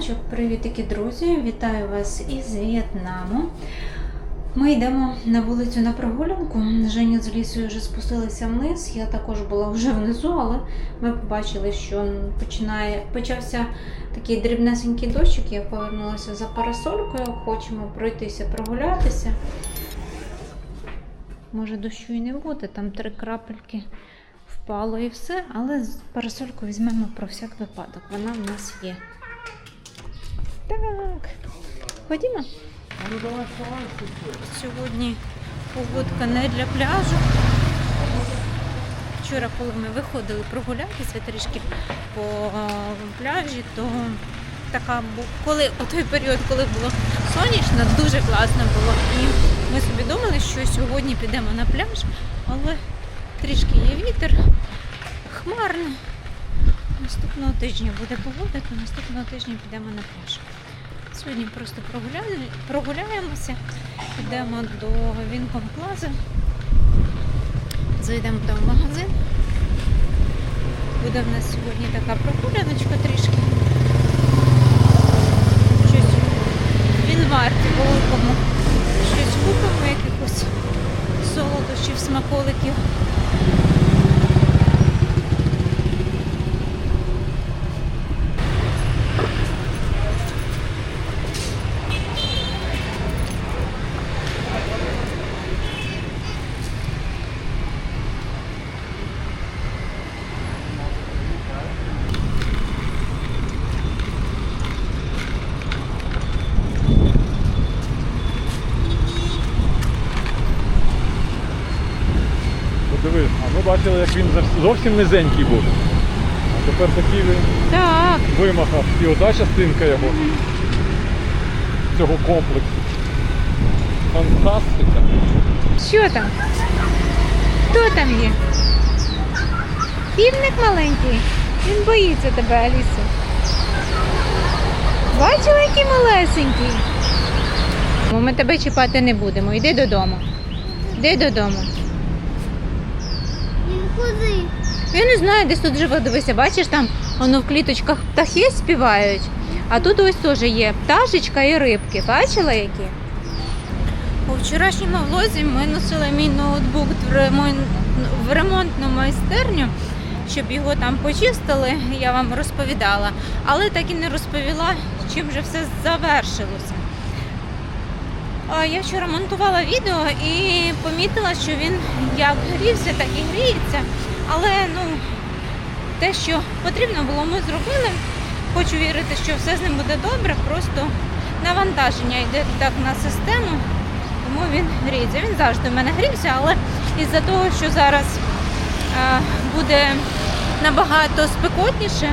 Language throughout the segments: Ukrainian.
Раночок, привітики, друзі! Вітаю вас із В'єтнаму. Ми йдемо на вулицю на прогулянку. Женя з лісою вже спустилися вниз. Я також була вже внизу, але ми побачили, що починає почався такий дрібнесенький дощик. Я повернулася за парасолькою. Хочемо пройтися, прогулятися. Може, дощу і не буде, там три крапельки впало і все, але парасольку візьмемо про всяк випадок. Вона в нас є. Так, ходімо. Сьогодні погодка не для пляжу. Вчора, коли ми виходили прогулятися трішки по е, пляжі, то така коли у той період, коли було сонячно, дуже класно було. І ми собі думали, що сьогодні підемо на пляж, але трішки є вітер, хмарно. Наступного тижня буде погода, то наступного тижня підемо на пляж. Сьогодні просто прогуляли, прогуляємося, йдемо до Вінком Плази, зайдемо там в магазин. Буде в нас сьогодні така прогуляночка трішки. Щось він варті великому. Щось купимо, якихось солодощів, смаколиків. Подиви, а ми бачили, як він зовсім низенький був. А тепер такий він Так, вимахав. І ота частинка його цього комплексу. Фантастика. що там? Хто там є? Півник маленький. Він боїться тебе, Алісо. Бачила, який малесенький. Ми тебе чіпати не будемо. Йди додому. Йди додому. Куди? Я не знаю, десь тут живе, дивися, бачиш, там воно в кліточках птахи співають, а тут ось теж є пташечка і рибки. Бачила які? У вчорашньому влозі ми носили мій ноутбук в ремонтну майстерню, щоб його там почистили, я вам розповідала, але так і не розповіла, чим же все завершилося. Я вчора монтувала відео і помітила, що він як грівся, так і гріється. Але ну, те, що потрібно було, ми зробили. Хочу вірити, що все з ним буде добре, просто навантаження йде так на систему, тому він гріється. Він завжди в мене грівся, але із-за того, що зараз буде набагато спекотніше,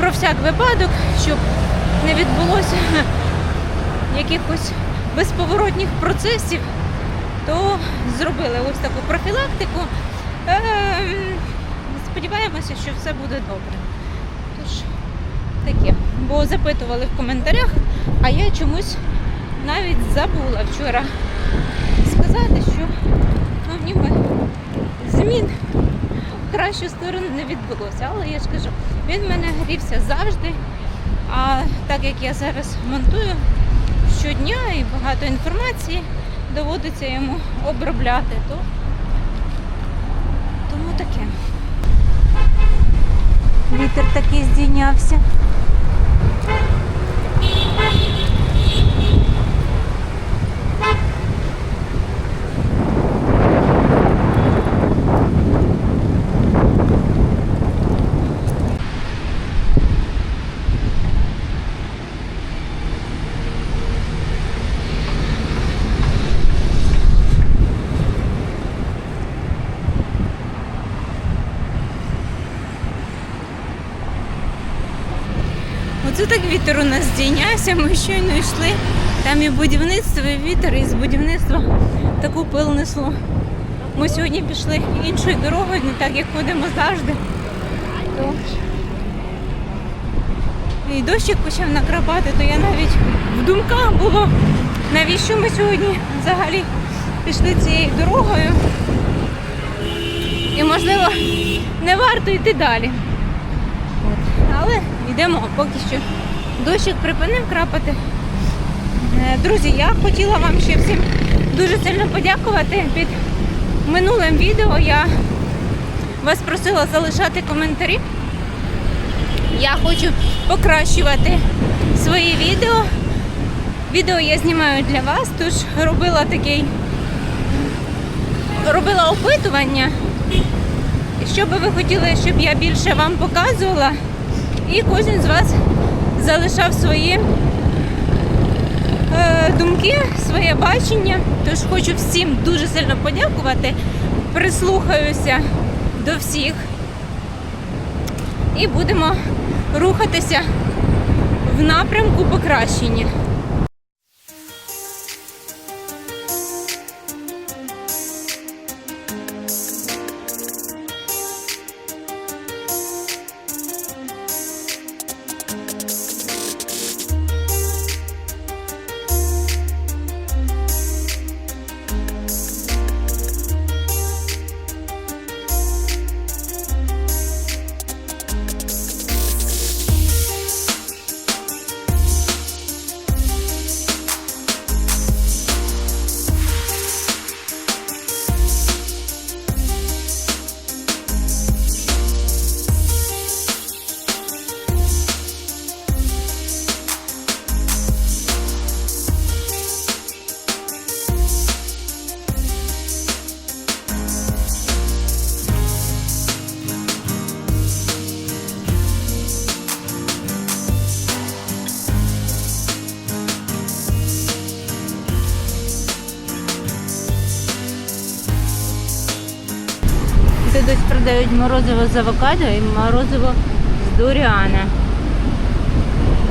про всяк випадок, щоб не відбулося якихось безповоротних процесів, то зробили ось таку профілактику. Ем, Сподіваємося, що все буде добре. Тож таке. Бо запитували в коментарях, а я чомусь навіть забула вчора сказати, що ну, ніби змін в кращу сторону не відбулося. Але я ж кажу, він в мене грівся завжди. А так як я зараз монтую щодня і багато інформації доводиться йому обробляти, то тому таке. Вітер такий здійнявся. Так вітер у нас здійнявся, ми щойно йшли. Там і будівництво, і вітер, і з будівництва таку пил несло. Ми сьогодні пішли іншою дорогою, не так як ходимо завжди. І дощик почав накрапати, то я навіть в думках було, навіщо ми сьогодні взагалі пішли цією дорогою. І можливо не варто йти далі. Але йдемо поки що Дощик припинив крапати. Е, Друзі, я хотіла вам ще всім дуже сильно подякувати. Під минулим відео я вас просила залишати коментарі. Я хочу покращувати свої відео. Відео я знімаю для вас, тож робила такий робила опитування, що би ви хотіли, щоб я більше вам показувала. І кожен з вас залишав свої е, думки, своє бачення. Тож хочу всім дуже сильно подякувати. Прислухаюся до всіх. І будемо рухатися в напрямку покращення. Продають морозиво з авокадо і морозиво з дуріана.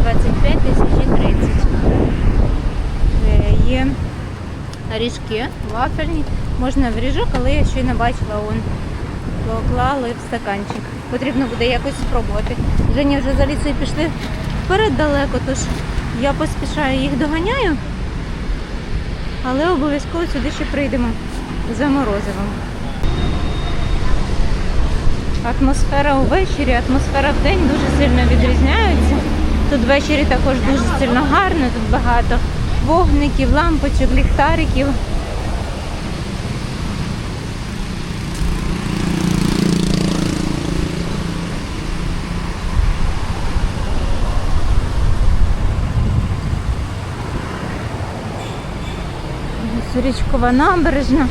25 тисяч і 30. Е, Є ріжки, вафельні. Можна в ріжок, але я ще не бачила, он поклали в стаканчик. Потрібно буде якось спробувати. Женя вже за лісою пішли вперед далеко, тож я поспішаю їх доганяю. Але обов'язково сюди ще прийдемо за морозивом. Атмосфера увечері, атмосфера в день дуже сильно відрізняються. Тут ввечері також дуже сильно гарно, тут багато вогників, лампочок, ліхтариків. Ось Річкова набережна.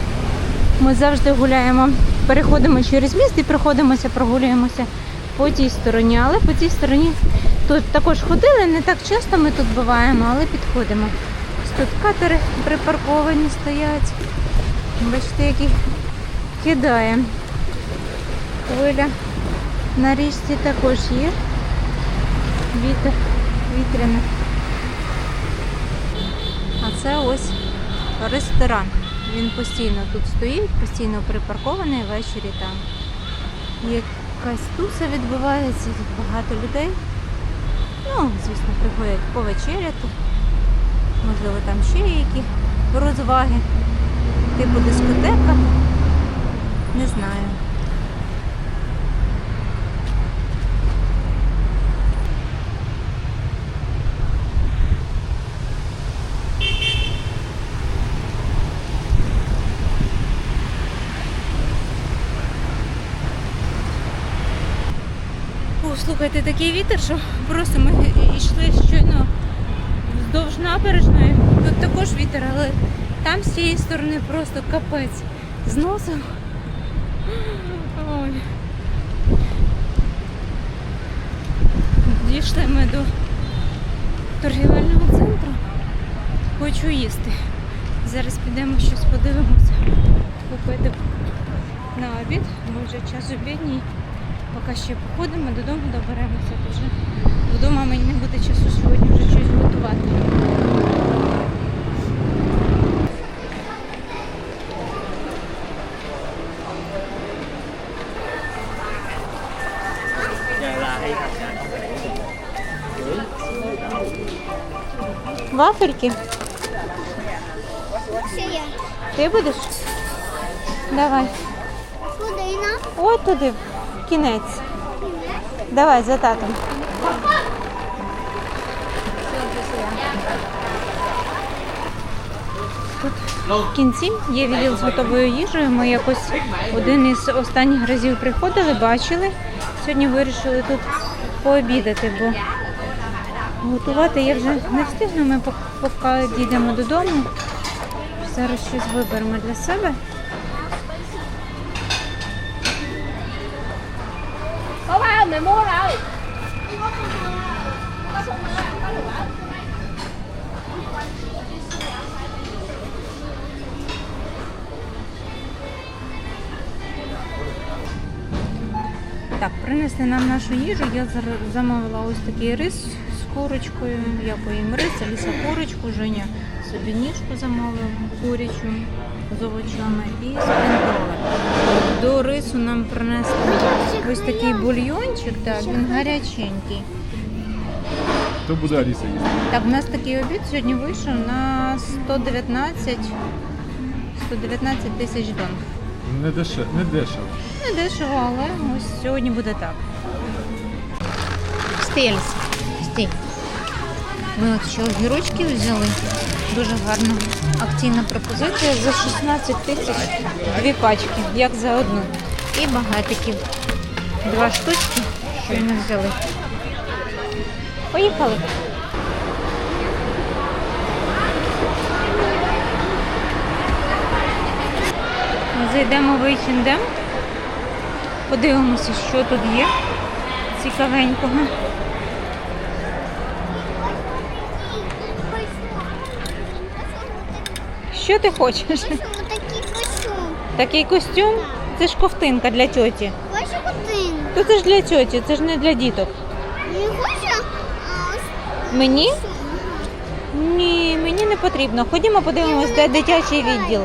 Ми завжди гуляємо, переходимо через міст і проходимося, прогулюємося по тій стороні. Але по цій стороні тут також ходили, не так часто ми тут буваємо, але підходимо. Тут катери припарковані стоять. Бачите, які кидає. Хвиля на річці також є. Вітер вітряний. А це ось ресторан. Він постійно тут стоїть, постійно припаркований ввечері там. Якась туса відбувається, тут багато людей. Ну, звісно, приходять повечеряти. Можливо, там ще є які розваги. Типу дискотека. Не знаю. Слухайте, такий вітер, що просто ми йшли щойно вздовж набережної. Тут також вітер, але там з цієї сторони просто капець. З носом. Ой. Дійшли ми до торгівельного центру. Хочу їсти. Зараз підемо щось подивимося. Купити на обід, бо вже час обідній. Поки ще походимо, додому доберемося. Дуже вдома мені не буде часу сьогодні вже щось готувати. Вафельки? Це я. Ти будеш? Давай. Куди нам? Ой туди, кінець. Давай за татом. В кінці є відділ з готовою їжею. Ми якось один із останніх разів приходили, бачили. Сьогодні вирішили тут пообідати, бо готувати я вже не встигну. Ми поки дійдемо додому. Зараз щось виберемо для себе. Có ba ông mày mua rồi Так, принесли нам нашу їжу. Я замовила ось такий рис з курочкою. Я поїм рис, Аліса курочку, Женя собі ніжку замовив курячу з овочами і спринтоли. До рису нам принесли ось такий бульйончик, так, він гаряченький. То буде Аліса їсти. Так, у нас такий обід сьогодні вийшов на 119, 119 тисяч донг. Не дешево. Не дешево. Не дешево, але ось сьогодні буде так. Аліса, стій. Ми от ще огірочки взяли. Дуже гарна акційна пропозиція за 16 тисяч дві пачки, як за одну. І багатиків. Два штучки, що не взяли. Поїхали. Зайдемо в H&M, подивимося, що тут є цікавенького. Що ти хочеш? Такий костюм. Такий костюм? Це ж ковтинка для тьоті. Хочу. То це ж для тьоті, це ж не для діток. Не хочу? Мені? Ні, мені не потрібно. Ходімо подивимось, де дитячий відділ.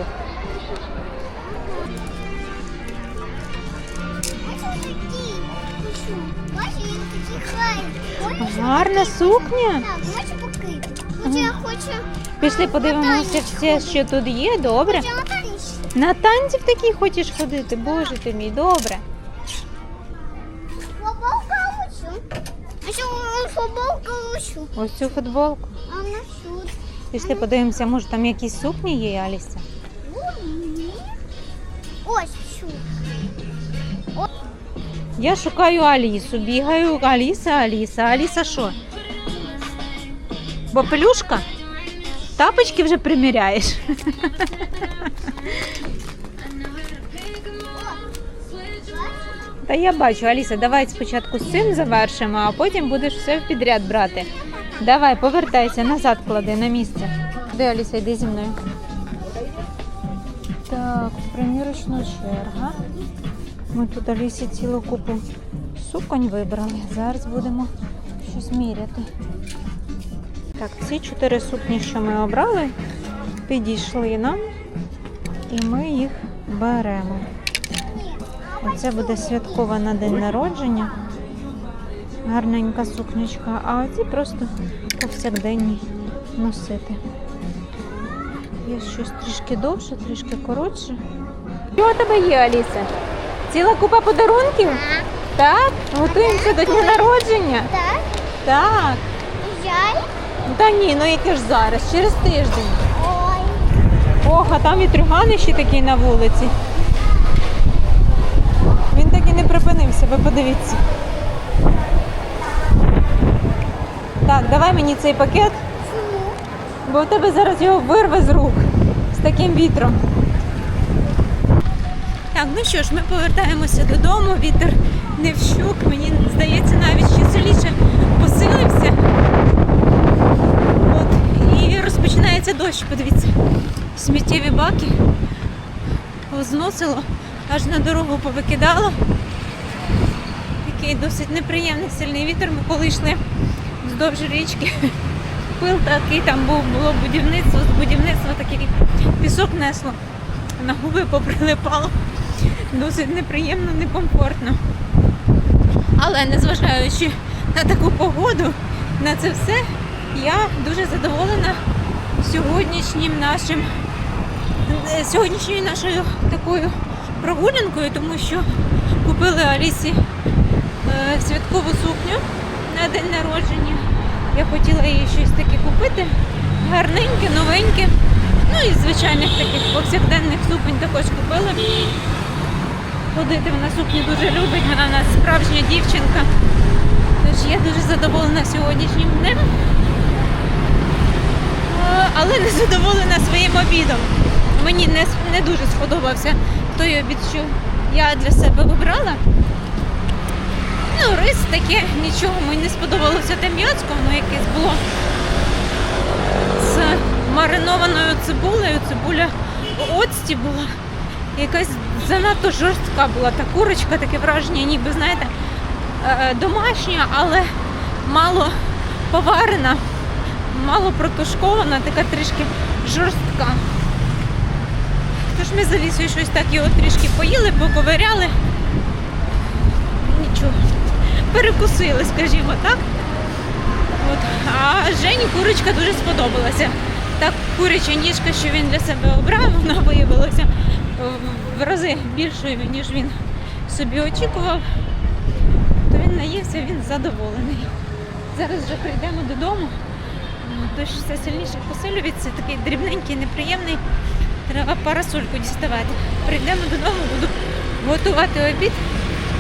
Гарна сукня. Так, хочу покрити. Хоча я хочу... Пішли подивимося все, що тут є. Добре. На танці. На танці в такій хочеш ходити? Боже ти мій, добре. Футболка хочу. А що футболка хочу? Ось цю футболку. А вона тут. Пішли подивимося, може там якісь сукні є, Аліса. Ось цю. Я шукаю Алісу, бігаю. Аліса, Аліса. Аліса що? Бопелюшка? Тапочки вже приміряєш. Та я бачу, Аліса, давай спочатку з цим завершимо, а потім будеш все підряд брати. Давай, повертайся, назад клади на місце. Де Аліса, йди зі мною. Так, примірочна черга. Ми тут Алісі цілу купу суконь вибрали. Зараз будемо щось міряти. Так, ці чотири сукні, що ми обрали, підійшли нам, і ми їх беремо. Оце буде святкова на день народження. Гарненька сукнячка, а оці просто повсякденні носити. Є щось трішки довше, трішки коротше. Що у тебе є, Аліса? Ціла купа подарунків? Так? Готуємося до дня народження? Так. Так. Жаль. Та ні, ну яке ж зараз, через тиждень. Ох, а там вітрюгани ще такі на вулиці. Він так і не припинився, ви подивіться. Так, давай мені цей пакет, бо в тебе зараз його вирве з рук з таким вітром. Так, ну що ж, ми повертаємося додому. Вітер не вщух. Мені здається, навіть ще сильніше посилився. От, і розпочинається дощ, подивіться. Сміттєві баки зносило, аж на дорогу повикидало. Такий досить неприємний сильний вітер. Ми коли йшли вздовж річки. Пил такий там був, було будівництво, з будівництва такий пісок несло. На губи поприлипало. Досить неприємно, некомфортно. Але незважаючи на таку погоду, на це все, я дуже задоволена сьогоднішнім нашим е, сьогоднішньою нашою такою прогулянкою, тому що купили Алісі е, святкову сукню на день народження. Я хотіла їй щось таке купити. Гарненьке, новеньке. Ну і звичайних таких повсякденних суконь також купила. Ходити вона сукні дуже любить, вона у нас справжня дівчинка. Тож я дуже задоволена сьогоднішнім днем. Але не задоволена своїм обідом. Мені не, не дуже сподобався той обід, що я для себе вибрала. Ну, рис таке, нічого, мені не сподобалося те м'яцко, воно якесь було з маринованою цибулею. Цибуля в оцті була. Якась занадто жорстка була та курочка, таке враження, ніби, знаєте, е, домашня, але мало поварена, мало протушкована, така трішки жорстка. Тож ми з Алісою щось так його трішки поїли, поковиряли. Нічого. Перекусили, скажімо так. От. А Жені курочка дуже сподобалася. Так куряча ніжка, що він для себе обрав, вона виявилася в рази більшою, ніж він собі очікував. То він наївся, він задоволений. Зараз вже прийдемо додому. Дощ все сильніше посилюється, такий дрібненький, неприємний. Треба парасольку діставати. Прийдемо додому, буду готувати обід.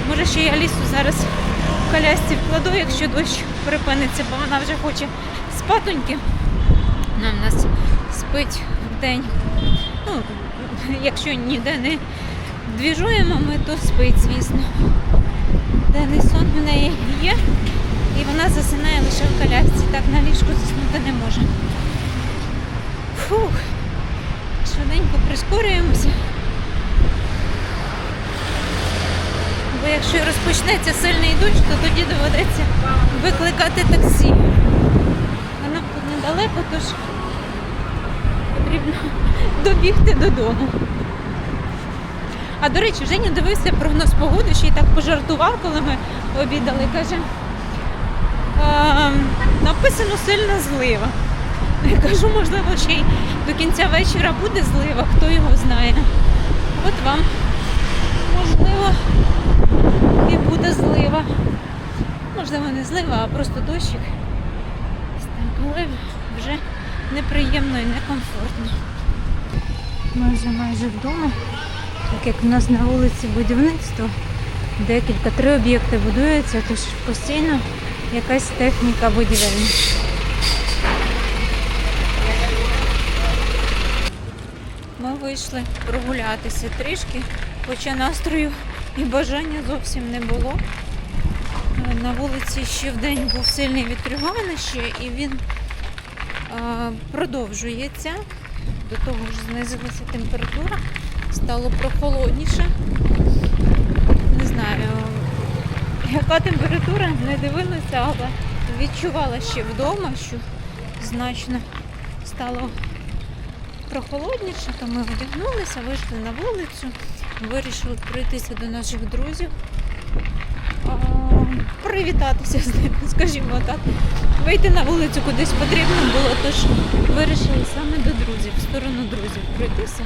Може, ще я лісу зараз в колясці вкладу, якщо дощ припиниться, бо вона вже хоче спатоньки. Вона в нас спить в день. Ну, якщо ніде не двіжуємо ми, то спить, звісно. Денний сон в неї є, і вона засинає лише в колясці. Так на ліжку заснути не може. Фух. Швиденько прискорюємося. Бо якщо розпочнеться сильний дощ, то тоді доведеться викликати таксі. Тут недалеко, тож потрібно добігти додому. А до речі, Женя дивився прогноз погоди, ще й так пожартував, коли ми обідали. Каже, «Ем, написано сильна злива. Я кажу, можливо, ще й до кінця вечора буде злива, хто його знає. От вам, можливо, і буде злива. Можливо, не злива, а просто дощик. Але вже неприємно і некомфортно. Ми вже майже вдома, так як у нас на вулиці будівництво, декілька, три об'єкти будуються, тож постійно якась техніка будівельна. Ми вийшли прогулятися трішки, хоча настрою і бажання зовсім не було. На вулиці ще вдень був сильний вітрюганище і він е, продовжується. До того ж знизилася температура, стало прохолодніше. Не знаю, яка температура, не дивилася, але відчувала ще вдома, що значно стало прохолодніше, то ми одягнулися, вийшли на вулицю, вирішили пройтися до наших друзів, привітатися з ними, скажімо так. Вийти на вулицю кудись потрібно було, тож вирішили саме до друзів, в сторону друзів пройтися.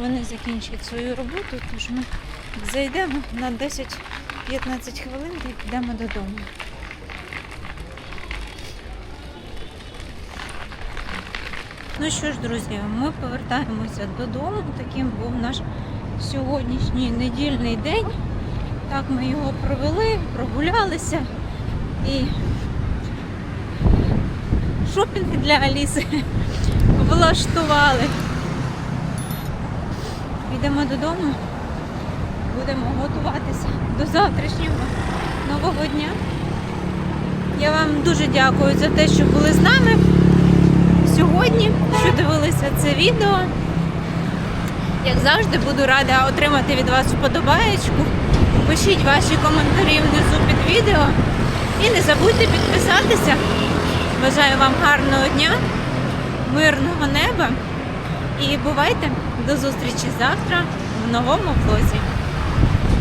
Вони закінчують свою роботу, тож ми зайдемо на 10-15 хвилин і підемо додому. Ну що ж, друзі, ми повертаємося додому. Таким був наш сьогоднішній недільний день. Так ми його провели, прогулялися і шопінг для Аліси влаштували. Підемо додому, будемо готуватися до завтрашнього нового дня. Я вам дуже дякую за те, що були з нами сьогодні, що дивилися це відео. Як завжди, буду рада отримати від вас вподобаєчку. Пишіть ваші коментарі внизу під відео. І не забудьте підписатися. Бажаю вам гарного дня, мирного неба. І бувайте до зустрічі завтра в новому влозі.